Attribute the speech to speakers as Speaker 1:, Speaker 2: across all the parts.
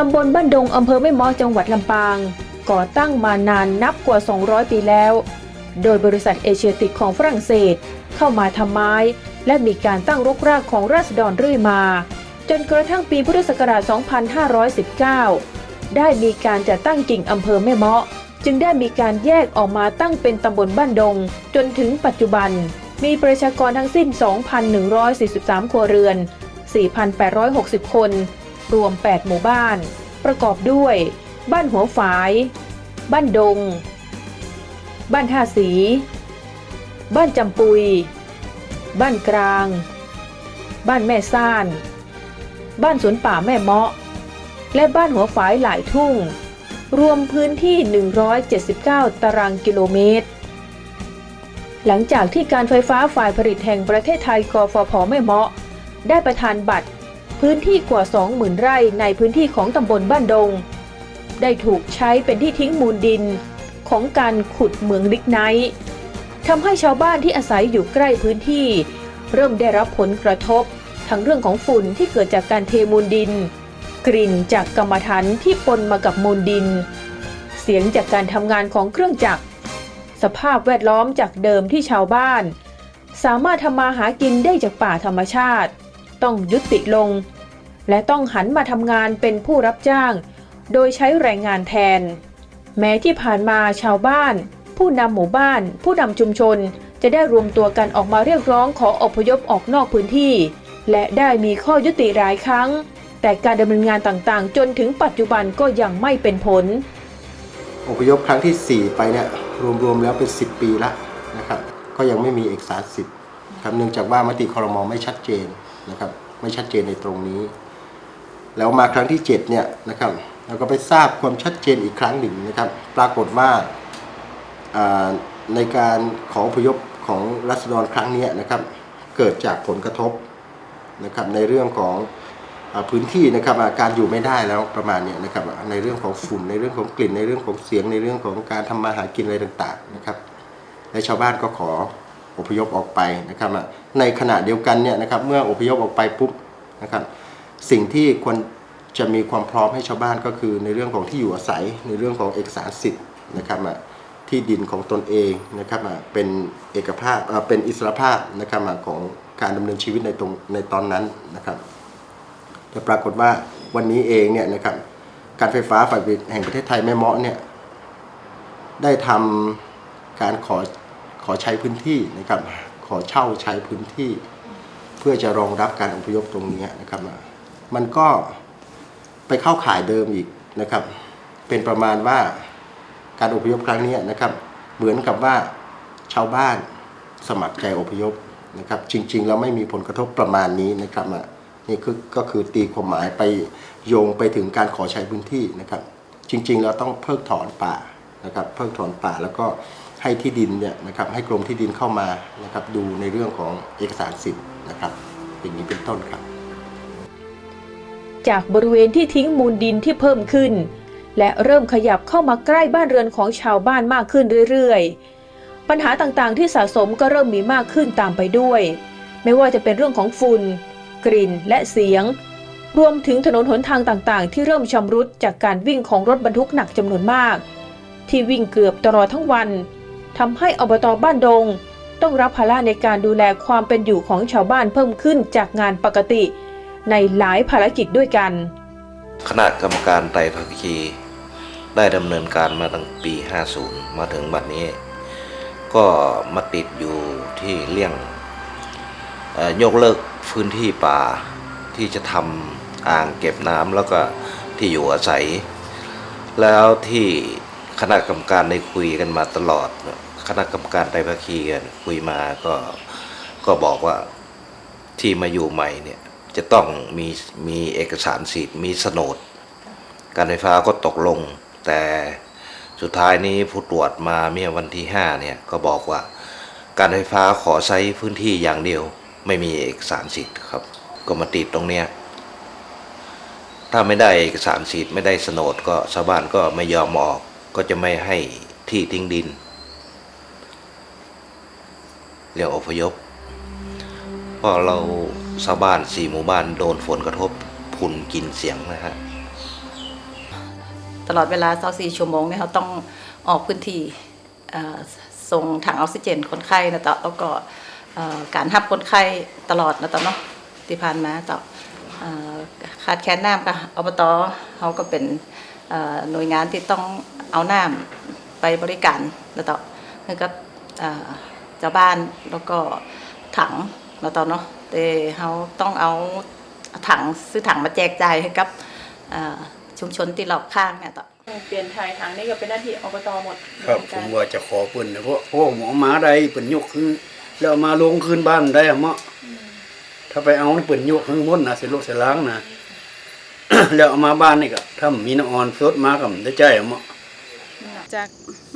Speaker 1: ตำบลบ้านดงอำเภอแม่เมอจังหวัดลำปาง ก่อตั้งมานานนับกว่า 200 ปีแล้ว โดยบริษัทเอเชียติกของฝรั่งเศส เข้ามาทำไม้ และมีการตั้งรกรากของราษฎรเรื่อยมา จนกระทั่งปีพุทธศักราช 2519 ได้มีการจัดตั้งกิ่งอำเภอแม่เมาะ จึงได้มีการแยกออกมาตั้งเป็นตำบลบ้านดง จนถึงปัจจุบัน มีประชากรทั้งสิ้น 2,143 ครัวเรือน 4,860 คน รวม 8 หมู่บ้าน ประกอบด้วย บ้านหัวฝาย บ้านดง บ้านท่าสี บ้านจำปุย บ้านกลาง บ้านแม่ซ่าน บ้านสวนป่าแม่เมาะ และบ้านหัวฝายหลายทุ่ง รวมพื้นที่ 179 ตารางกิโลเมตรหลังจากที่การไฟฟ้าฝ่ายผลิตแห่งประเทศไทยกฟผแม่เมาะ ได้ประทานบัตร พื้นที่กว่า 20,000 ไร่ในพื้นที่ของตำบลบ้านดง ได้ถูกใช้เป็นที่ทิ้งมูลดินของการขุดเหมืองลิกไนท์ทำให้ชาวบ้านที่อาศัยอยู่ใกล้พื้นที่ เริ่มได้รับผลกระทบ ทั้งเรื่องของฝุ่นที่เกิดจากการเทมูลดิน กลิ่นจากกรรมฐานที่ปนมากับมูลดิน เสียงจากการทำงานของเครื่องจักร สภาพแวดล้อมจากเดิมที่ชาวบ้าน สามารถทำมาหากินได้จากป่าธรรมชาติ ต้องยุติลง และต้องหันมาทำงานเป็นผู้รับจ้าง โดยใช้แรงงานแทน แม้ที่ผ่านมาชาวบ้าน ผู้นำหมู่บ้าน ผู้นำชุมชน จะได้รวมตัวกันออกมาเรียกร้องขออพยพออกนอกพื้นที่ และได้มีข้อยุติหลายครั้ง แต่การดำเนินงานต่างๆ จนถึงปัจจุบันก็ยังไม่เป็นผล
Speaker 2: อพยพครั้งที่ 4 ไปเนี่ยรวมๆแล้วเป็น 10 ปีละนะครับก็ยังไม่มีเอกสารสิทธิ์ครับเนื่องจากว่ามติคอรมอไม่ชัดเจน นะครับ ไม่ชัดเจนในตรงนี้ แล้วมาครั้งที่7เนี่ยนะครับเราก็ไปทราบความชัดเจนอีกครั้งหนึ่งนะครับ ปรากฏว่าในการขออพยพของรัษฎรครั้งนี้นะครับ เกิดจากผลกระทบนะครับในเรื่องของพื้นที่นะครับอาการอยู่ไม่ได้แล้วประมาณเนี้ยนะครับในเรื่องของฝุ่นในเรื่องของกลิ่น ในเรื่องของเสียงในเรื่องของการทำมาหากินอะไรต่างๆนะครับ และชาวบ้านก็ขอ อพยพออกไปนะครับอะในขณะเดียวกันเนี่ยนะครับเมื่ออพยพออกไปปุ๊บนะครับสิ่งที่ควรจะมีความพร้อมให้ชาวบ้านก็คือ ในเรื่องของที่อยู่อาศัยในเรื่องของเอกสารสิทธิ์นะครับอะที่ดินของตนเองนะครับอะเป็นเอกภาพอ่าเป็นอิสรภาพนะครับอะของการดำเนินชีวิตในตรงในตอนนั้นนะครับแต่ปรากฏว่าวันนี้เองเนี่ยนะครับการไฟฟ้าฝ่ายผลิตแห่งประเทศไทยแม่เมาะเนี่ยได้ทำการขอ อใช้พื้นที่นะครับขอเช่าใช้พื้นที่ เพื่อจะรองรับการอพยพตรงนี้นะครับ มันก็ไปเข้าข่ายเดิมอีกนะครับ เป็นประมาณว่าการอพยพครั้งนี้นะครับ เหมือนกับว่าชาวบ้านสมัครใจอพยพนะครับ จริง ๆ แล้วไม่มีผลกระทบประมาณนี้นะครับนี่คือก็คือตีความหมายไปโยงไปถึงการขอใช้พื้นที่นะครับ จริง ๆ เราต้องเพิกถอนป่านะครับ เพิกถอนป่าแล้วก็ ให้ที่ดินเนี่ยนะครับให้กรมที่ดินเข้ามานะครับดูในเรื่องของเอกสารสิทธิ์นะครับอย่างนี้เป็นต้นครับ
Speaker 1: จากบริเวณที่ทิ้งมูลดินที่เพิ่มขึ้น และเริ่มขยับเข้ามาใกล้บ้านเรือนของชาวบ้านมากขึ้นเรื่อยๆ ปัญหาต่างๆที่สะสมก็เริ่มมีมากขึ้นตามไปด้วย ไม่ว่าจะเป็นเรื่องของฝุ่น กลิ่นและเสียง รวมถึงถนนหนทางต่างๆ ที่เริ่มชำรุดจากการวิ่งของรถบรรทุกหนักจำนวนมาก ที่วิ่งเกือบตลอดทั้งวัน ทำให้อบตบ้านดง ต้องรับภาระในการดูแลความเป็นอยู่ของชาวบ้านเพิ่มขึ้นจากงานปกติ ในหลายภารกิจด้วยกัน
Speaker 3: คณะกรรมการไตรภาคีได้ดำเนินการมาตั้งปี 50 มาถึงบัดนี้ ก็มาติดอยู่ที่เรื่องยกเลิกพื้นที่ป่าที่จะทำอ่างเก็บน้ำแล้วก็ที่อยู่อาศัย แล้วที่ คณะกรรมการได้คุยกันมาตลอด คณะกรรมการไตรภาคีกันคุยมาก็ก็บอกว่าที่มาอยู่ใหม่เนี่ยจะต้องมีมีเอกสารสิทธิ์มีโฉนด การไฟฟ้าก็ตกลง แต่สุดท้ายนี้ผู้ตรวจมาเมื่อวันที่ห้าเนี่ยก็บอกว่า การไฟฟ้าขอใช้พื้นที่อย่างเดียว ไม่มีเอกสารสิทธิ์ครับ ก็มาติดตรงเนี้ยถ้าไม่ได้เอกสารสิทธิ์ไม่ได้โฉนดก็ชาวบ้านก็ไม่ยอมออก ก็จะไม่ให้ที่ทิ้งดิน เรียกอพยพเพราะเราชาวบ้านสี่หมู่บ้านโดนฝนกระทบพุนกินเสียงนะฮะ
Speaker 4: ตลอดเวลา24ชั่วโมงเนี่ยเขาต้องออกพื้นที่ส่งถังออกซิเจนคนไข้นะต่อแล้วก็การหับคนไข้ตลอดนะต่อเนาะที่ผ่านมาต่อขาดแคลนน้ำก็อบตเขาก็เป็น หน่วยงานที่ต้องเอาน้ำไปบริการนะต่อคือกับเอ่อเจ้าบ้านแล้วก็ถังนะต่อเนาะแต่เขาต้องเอาถังซื้อถังมาแจกจ่ายให้กับเอ่อชุมชนที่รอบข้างเนี่ยต่อ
Speaker 1: เปลี่ยนถ่ายทางนี่ก็เป็นหน้าที่อบตหมด
Speaker 5: ครับผมว่าจะขอเปิ่นนะเพราะเพราะหมอหมาใดเปิ่นยกขึ้นแล้วเอามาลงคืนบ้านได้อะเมาะถ้าไปเอานี่เปิ่นยกขึ้นบนนะเสร็จโลกเสร็จล้างนะ แล้วเอามาบ้านนี่ก็ถ้ามีน้ำอ่อนสดมาก็ได้ใจอะเมาะ
Speaker 6: จาก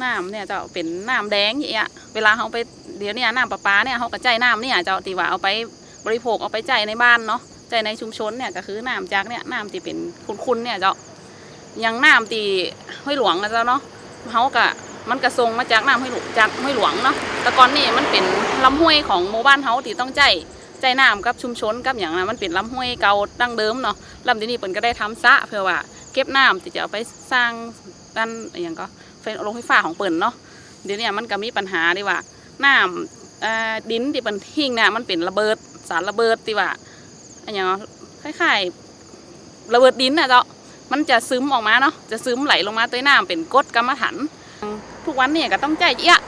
Speaker 6: น้ำเนี่ยเจ้าเป็นน้ำแดงอย่างเงี้ยเวลาเขาไปเดี๋ยวนี่ยน้ำประปาเนี่ยเขาก็ใจน้ำเนี่ยเจ้าตีว่าเอาไปบริโภคเอาไปใจในบ้านเนาะใจในชุมชนเนี่ยก็คือน้ำจากเนี่ยน้ำที่เป็นคุณๆเนี่ยเจ้าอย่างน้ำตีห้วยหลวงนะเจ้าเนาะเขาก็มันกระทรงมาจากน้ำห้วยหลวงจากห้วยหลวงเนาะแต่ก่อนนี่มันเป็นลำห้วยของหมู่บ้านเขาที่ต้องใจ ใจน้ำกับชุมชนกับอย่างนั้นมันเป็นลำห้วยเก่าดั้งเดิมเนาะลำที่นี่เปิ่นก็ได้ทำซะเพื่อว่าเก็บน้ำที่จะเอาไปสร้างด้านอย่างก็ไฟโรงไฟฟ้าของเปิ่นเนาะเดี๋ยวนี้มันก็มีปัญหาดีว่าน้ำเอ่อดินที่เป็นหิ้งเนี่ยมันเป็นระเบิดสารระเบิดที่ว่าอันอย่างคล้ายๆระเบิดดินน่ะเจ้ามันจะซึมออกมาเนาะจะซึมไหลลงมาใต้น้ำเป็นกดกรรมฐานทุกวันเนี่ยก็ต้องใจเอี้ยะ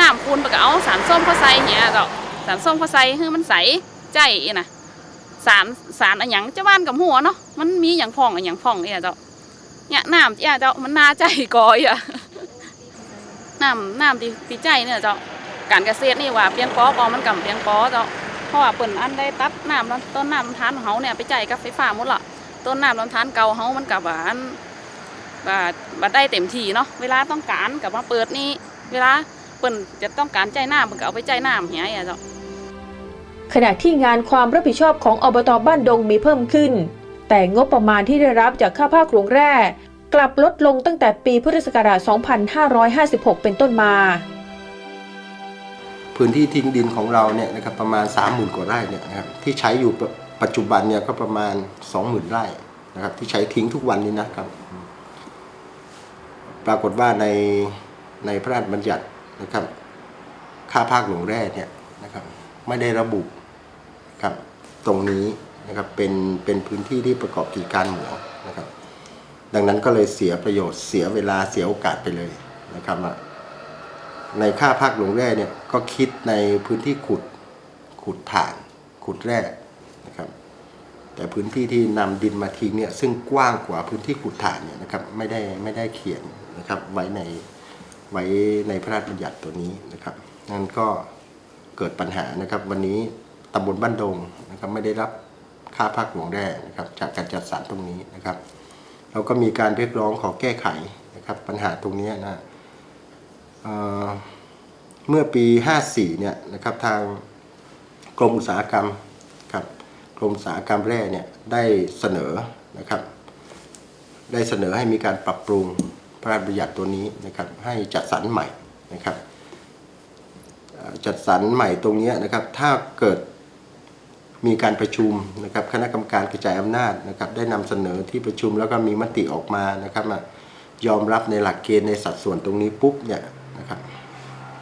Speaker 6: น้ำคูณไปก็เอาสารส้มเข้าใส่เนี่ยเจ้า สารส้มเขาใส่ให้มันใสใจอีนะสารสารอันหยังเจ้าบ้านกับหัวเนาะมันมีอย่างพองอันหยังพองเนี่ยเจ้าเนี่ยน้ำเนี่เจ้ามันนาใจกอยอะน้ำน้ำที่ที่ใจเนี่ยเจ้าการเกษตรนี่ว่าเปียงปอกอมันกับเปียงปอเจ้าเพราะว่าเปิ่นอันได้ตัดน้ำต้นน้ำลำธารของเขาเนี่ยไปใจกับไฟฟ้าหมดละต้นน้ำลำธารเก่าเขามันกับว่าอันว่าบัได้เต็มที่เนาะเวลาต้องการกับมาเปิดนี่เวลาเปิ่นจะต้องการใจน้ำเปิ่นก็เอาไปใจน้ำเหียอะเจ้า
Speaker 1: ขณะที่งานความรับผิดชอบของอบตบ้านดงมีเพิ่มขึ้น แต่งบประมาณที่ได้รับจากค่าภาคหลวงแร่กลับลดลงตั้งแต่ปีพุทธศักราช 2556 เป็นต้นมา
Speaker 2: พื้นที่ทิ้งดินของเราเนี่ยนะครับประมาณ 30,000 กว่าไร่เนี่ยนะครับที่ใช้อยู่ปปัจจุบันเนี่ยก็ประมาณ 20,000 ไร่นะครับที่ใช้ทิ้งทุกวันนี้นะครับปรากฏว่าในในพระราชบัญญัตินะครับค่าภาคหลวงแร่เนี่ยนะครับไม่ได้ระบุ ครับตรงนี้นะครับเป็นเป็นพื้นที่ที่ประกอบกิจการเหมืองนะครับ ดังนั้นก็เลยเสียประโยชน์เสียเวลาเสียโอกาสไปเลยนะครับในค่าภาคหลวงแร่เนี่ยก็คิดในพื้นที่ขุดขุดถ่านขุดแร่นะครับ แต่พื้นที่ที่นำดินมาทิ้งเนี่ยซึ่งกว้างกว่าพื้นที่ขุดถ่านเนี่ยนะครับไม่ได้ไม่ได้เขียนนะครับไว้ในไว้ในพระราชบัญญัติตัวนี้นะครับนั่นก็เกิดปัญหานะครับวันนี้ ตำบลบ้านดงนะครับไม่ได้รับค่าภาคหลวงแร่นะครับจากการจัดสรรตรงนี้นะครับเราก็มีการเรียกร้องขอแก้ไขนะครับปัญหาตรงนี้นะเเมื่อปี 54เนี่ยนะครับทางกรมอุตสาหกรรมครับกรมอุตสาหกรรมแร่เนี่ยได้เสนอนะครับ ได้เสนอให้มีการปรับปรุงพระราชบัญญัติตัวนี้นะครับให้จัดสรรใหม่นะครับจัดสรรใหม่ตรงนี้นะครับถ้าเกิด มีการประชุมนะครับคณะกรรมการกระจายอำนาจนะครับได้นำเสนอที่ประชุมแล้วก็มีมติออกมานะครับยอมรับในหลักเกณฑ์ในสัดส่วนตรงนี้ปุ๊บเนี่ยนะครับ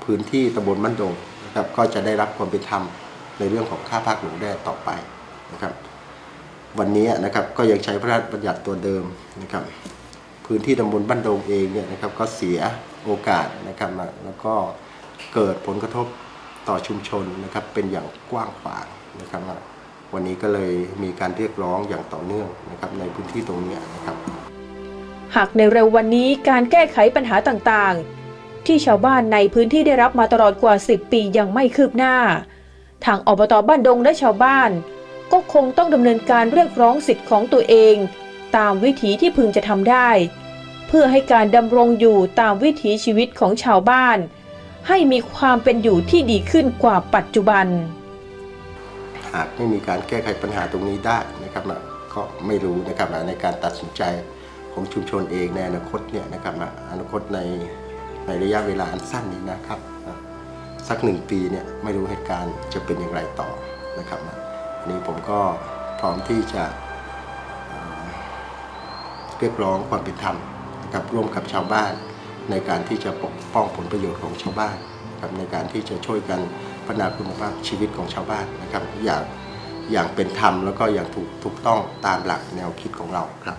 Speaker 2: พื้นที่ตำบลมันดงนะครับก็จะได้รับความเป็นธรรมในเรื่องของค่าภาคหลวงแร่ต่อไปนะครับวันนี้นะครับก็ยังใช้พระราชบัญญัติตัวเดิมนะครับพื้นที่ตำบลบ้านดงเองเนี่ยนะครับก็เสียโอกาสนะครับแล้วก็เกิดผลกระทบต่อชุมชนนะครับเป็นอย่างกว้างขวางนะครับ วันนี้ก็เลยมีการเรียกร้องอย่างต่อเนื่องนะครับในพื้นที่ตรงนี้นะครับ
Speaker 1: หากในเร็ววันนี้การแก้ไขปัญหาต่างๆ ที่ชาวบ้านในพื้นที่ได้รับมาตลอดกว่า 10 ปียังไม่คืบหน้า ทางอบตบ้านดงและชาวบ้าน ก็คงต้องดำเนินการเรียกร้องสิทธิ์ของตัวเอง ตามวิถีที่พึงจะทำได้ เพื่อให้การดำรงอยู่ตามวิถีชีวิตของชาวบ้าน ให้มีความเป็นอยู่ที่ดีขึ้นกว่าปัจจุบัน
Speaker 2: หากไม่มีการแก้ไขปัญหาตรงนี้ได้นะครับอะก็ไม่รู้นะครับอะในการตัดสินใจของชุมชนเองในอนาคตเนี่ยนะครับอะอนาคตในในระยะเวลาอันสั้นนี้นะครับอะสักหนึ่งปีเนี่ยไม่รู้เหตุการณ์จะเป็นอย่างไรต่อนะครับอะอันนี้ผมก็พร้อมที่จะเรียกร้องความเป็นธรรมนะครับร่วมกับชาวบ้านในการที่จะปกป้องผลประโยชน์ของชาวบ้านครับในการที่จะช่วยกัน พัฒนาคุณภาพชีวิตของชาวบ้านนะครับอย่างอย่างเป็นธรรมแล้วก็อย่างถูกถูกต้องตามหลักแนวคิดของเราครับ